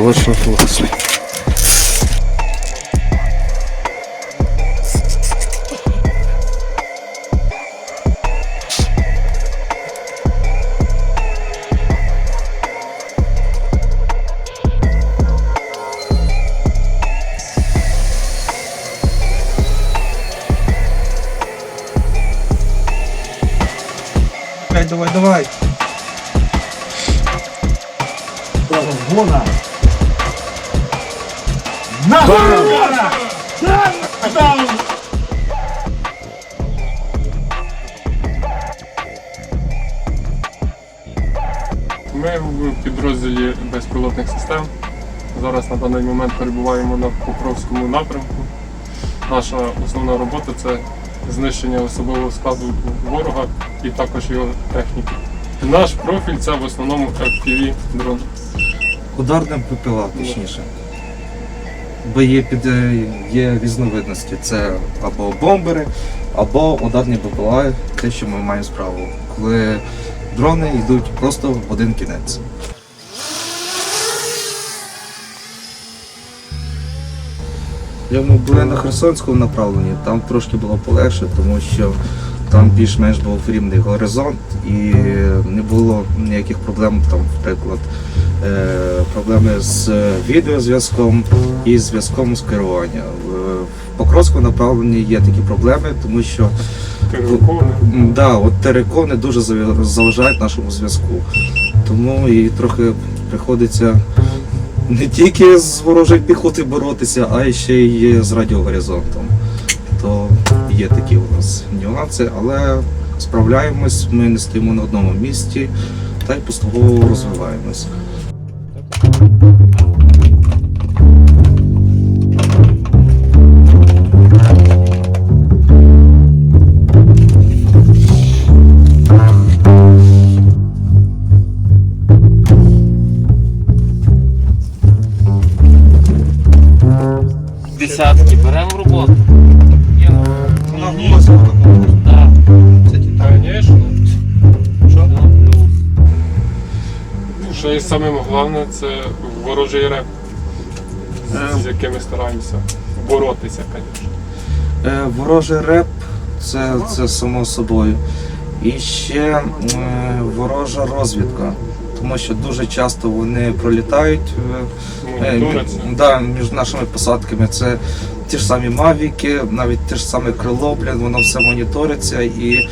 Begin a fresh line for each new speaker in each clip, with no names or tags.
Точно классный.
Давай, давай, давай.
Вон она.
Ми в підрозділі безпілотних систем. Зараз на даний момент перебуваємо на Покровському напрямку. Наша основна робота це знищення особового складу ворога і також його техніки. Наш профіль це в основному FPV дрон.
Ударним ППЛА, точніше. Бо є, під, е, є різновидності. Це або бомбери, або ударні ППЛА, те, що ми маємо справу. Коли дрони йдуть просто в один кінець. Я ми були на Херсонському направленні, там трошки було полегше, тому що там більш-менш був рівний горизонт і не було ніяких проблем, там, наприклад, проблеми з відеозв'язком і зв'язком з керуванням. В в Покровському направленні є такі проблеми, тому що. М, Да, от терикони дуже заважають нашому зв'язку. Тому і трохи приходиться не тільки з ворожою піхоти боротися, а ще й з радіогоризонтом. То є такі у нас нюанси, але справляємось, ми не стоїмо на одному місці та й поступово розвиваємось.
Десятки, беремо в роботу.
Вона голосила такого.
Так.
Звісно.
Що?
Що і самим головне, це ворожий реп, з- з яким ми стараємося боротися, звісно.
Е, Ворожий реп це, це само собою. І ще е, ворожа розвідка. Тому що дуже часто вони пролітають е, е,
Моніториться.
да, між нашими посадками. Це ті ж самі мавіки, навіть те ж саме крило, блін, воно все моніториться і,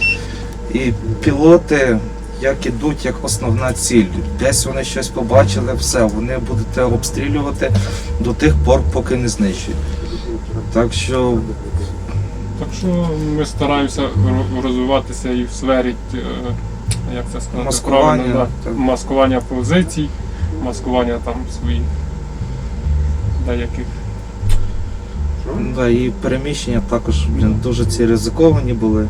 і пілоти. Як ідуть як основна ціль. Десь вони щось побачили, все, вони будуть обстрілювати до тих пор, поки не знищують. Так що
Так що ми стараємося розвиватися і в сфері, е, як це сказати,
Маскування,
правильно, да, маскування позицій, маскування там своїх деяких.
Да, і переміщення також блін, дуже ці ризиковані були.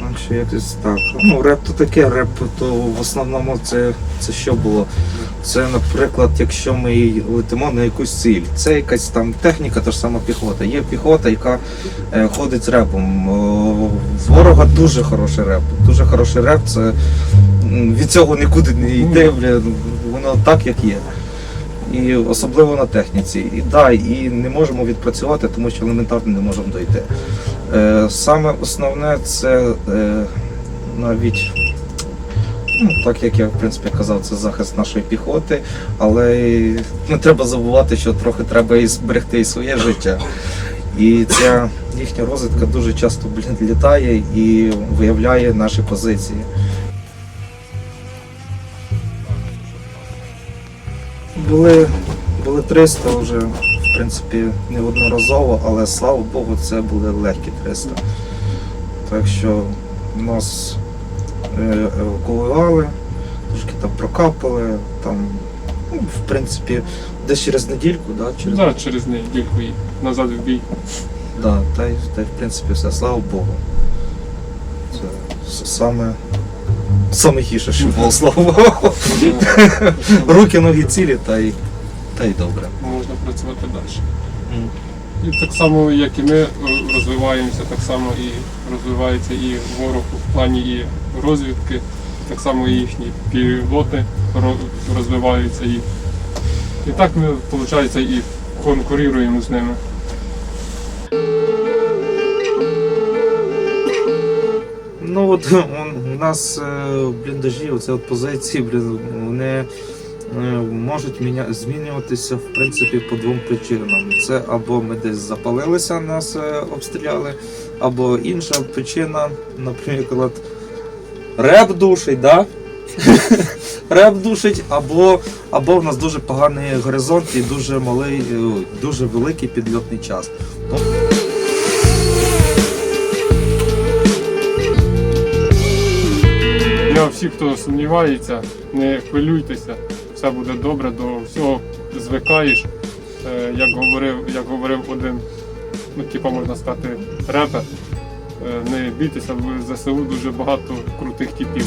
Так що якось так. Ну, реп то таке, реп то в основному це, це що було? Це, наприклад, якщо ми летимо на якусь ціль, це якась там техніка, та ж сама піхота. Є піхота, яка е, ходить з репом. В ворога дуже хороший реп. Дуже хороший реп, це від цього нікуди не йде, воно так, як є. І особливо на техніці. І да, і не можемо відпрацювати, тому що елементарно не можемо дойти. Е, саме основне це е, навіть, ну, так як я в принципі казав, це захист нашої піхоти, але не треба забувати, що трохи треба і зберегти і своє життя. І ця їхня розвідка дуже часто блін, літає і виявляє наші позиції. Були, були 300 вже, в принципі, неодноразово, але слава Богу, це були легкі 300. Так що нас е, евакуювали, трошки там прокапали, там, ну, в принципі, десь через недільку, да, через
Да, через недільку і назад в бій.
Да, та й, та й в принципі все, слава Богу. Це саме, саме гірше, що було, слава Богу. Руки, ноги цілі, та й, та й добре.
Можна працювати далі. І так само, як і ми е, розвиваємося, так само і розвивається і ворог в плані і розвідки, так само і їхні пілоти розвиваються і І так ми, виходить, і конкуруємо з ними.
Ну от у нас е, бліндажі, оце от позиції, блін, вони е, можуть міня... змінюватися в принципі по двом причинам. Це або ми десь запалилися, нас е, обстріляли, або інша причина, наприклад, реп душить, да? реп душить, або, або в нас дуже поганий горизонт і дуже малий, е, дуже великий підльотний час.
Я всі, хто сумнівається, не хвилюйтеся, все буде добре, до всього звикаєш. Е, Як говорив, як говорив один, ну типа можна сказати, репер, не бійтеся, в ЗСУ дуже багато крутих типів.